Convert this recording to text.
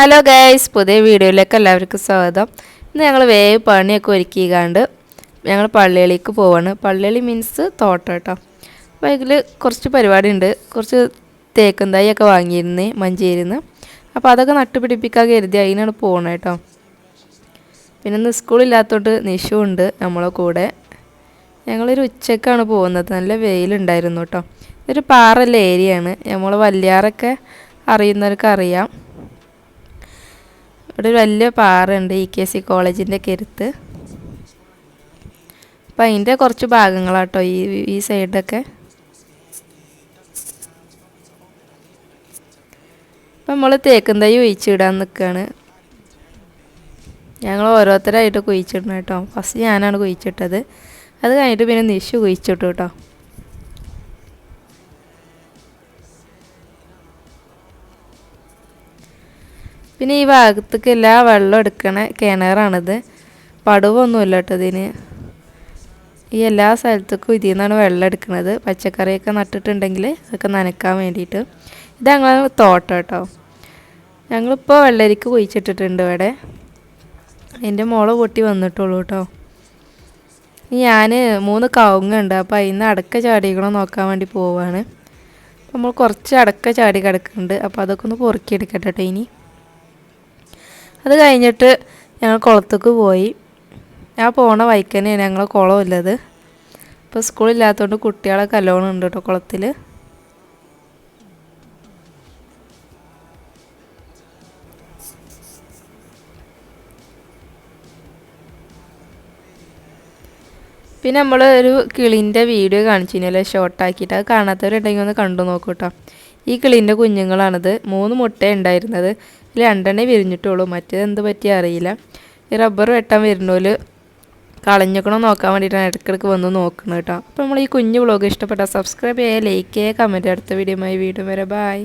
Hello guys പുതിയ വീഡിയോയിലേക്ക് എല്ലാവർക്കും സ്വാഗതം. ഇന്ന് ഞങ്ങൾ വേവ് പണിയൊക്കെ ഒരുക്കിക്കാണ്ട് ഞങ്ങൾ പള്ളിയിലേക്ക് പോവാണ്. പള്ളികളി മീൻസ് തോട്ടം കേട്ടോ അപ്പോൾ ഇതിൽ കുറച്ച് പരിപാടി ഉണ്ട് കുറച്ച് തേക്കും തൈയൊക്കെ വാങ്ങിയിരുന്നേ മഞ്ചേരിന്ന്. അപ്പോൾ അതൊക്കെ നട്ടുപിടിപ്പിക്കാൻ കരുതി അതിനാണ് പോകണം കേട്ടോ പിന്നെ ഇന്ന് സ്കൂളില്ലാത്തതുകൊണ്ട് നിഷു ഉണ്ട് നമ്മളെ കൂടെ. ഞങ്ങളൊരു ഉച്ചക്കാണ് പോകുന്നത്. നല്ല വെയിലുണ്ടായിരുന്നു കേട്ടോ ഇതൊരു പാറല്ല ഏരിയയാണ്. നമ്മൾ വല്യാറൊക്കെ അറിയുന്നവർക്ക് അറിയാം. ഇവിടെ ഒരു വലിയ പാറയുണ്ട് ഇ കെ സി കോളേജിന്റെ അടുത്ത്. അപ്പം അതിന്റെ കുറച്ച് ഭാഗങ്ങളാട്ടോ ഈ ഈ സൈഡൊക്കെ. അപ്പം നമ്മൾ തേക്കും തൈ ഒഴിച്ചിടാൻ നിൽക്കുകയാണ് ഞങ്ങൾ ഓരോരുത്തരായിട്ട് കുഴിച്ചിടണം കേട്ടോ. ഫസ്റ്റ് ഞാനാണ് കുഴിച്ചിട്ടത്. അത് കഴിഞ്ഞിട്ട് പിന്നെ നിഷു കുഴിച്ചിട്ടു കേട്ടോ. പിന്നെ ഈ ഭാഗത്തേക്ക് എല്ലാ വെള്ളം എടുക്കണ കിണറാണിത്. പടവൊന്നുമില്ല കേട്ടോ ഇതിന്. ഈ എല്ലാ സ്ഥലത്തേക്കും ഇതിൽ നിന്നാണ് വെള്ളം എടുക്കുന്നത് പച്ചക്കറിയൊക്കെ നട്ടിട്ടുണ്ടെങ്കിൽ അതൊക്കെ നനക്കാൻ വേണ്ടിയിട്ട്. ഇത് ഞങ്ങളെ തോട്ടം കേട്ടോ. ഞങ്ങളിപ്പോൾ വെള്ളരിക്ക് കുഴിച്ചിട്ടിട്ടുണ്ട് ഇവിടെ. എന്റെ മോൾ പൊട്ടി വന്നിട്ടുള്ളൂ കേട്ടോ. ഞാൻ മൂന്ന് കവുങ്ങുണ്ട് അപ്പോൾ അതിൽ നിന്ന് അടക്ക ചാടികളോ നോക്കാൻ വേണ്ടി പോവാണ്. നമ്മൾ കുറച്ച് അടക്ക ചാടി കിടക്കുന്നുണ്ട്. അപ്പോൾ അതൊക്കെ ഒന്ന് പൊറുക്കിയെടുക്കട്ടെ കേട്ടോ ഇനി. അത് കഴിഞ്ഞിട്ട് ഞങ്ങൾ കുളത്തേക്ക് പോയി. ആ പോണ വൈക്കന്നെയാണ് ഞങ്ങൾ കുളമില്ലത് ഇപ്പോൾ സ്കൂളില്ലാത്തതുകൊണ്ട് കുട്ടികളൊക്കെ നല്ലോണം ഉണ്ട് കേട്ടോ കുളത്തിൽ പിന്നെ നമ്മൾ ഒരു കിളിന്റെ വീഡിയോ കാണിച്ചു കഴിഞ്ഞാൽ ഷോർട്ടാക്കിയിട്ട് അത് കാണാത്തവരുണ്ടെങ്കിൽ ഒന്ന് കണ്ടു നോക്കൂ കേട്ടോ ഈ കിളിന്റെ കുഞ്ഞുങ്ങളാണിത്. മൂന്ന് മുട്ട ഉണ്ടായിരുന്നത്. രണ്ടെണ്ണേ വിരിഞ്ഞിട്ടുള്ളൂ. മറ്റേത് എന്ത് പറ്റിയ അറിയില്ല. ഈ റബ്ബർ വെട്ടാൻ വരുന്നോൽ കളഞ്ഞിക്കണോ നോക്കാൻ വേണ്ടിയിട്ടാണ് ഇടയ്ക്കിടയ്ക്ക് വന്ന് നോക്കുന്നത് കേട്ടോ. അപ്പോൾ നമ്മൾ ഈ കുഞ്ഞു വ്ളോഗ് ഇഷ്ടപ്പെട്ടാൽ സബ്സ്ക്രൈബ് ചെയ്യുക ലൈക്ക് ചെയ്യുക കമന്റ് അടുത്ത വീഡിയോ വീണ്ടും വരെ. ബായ്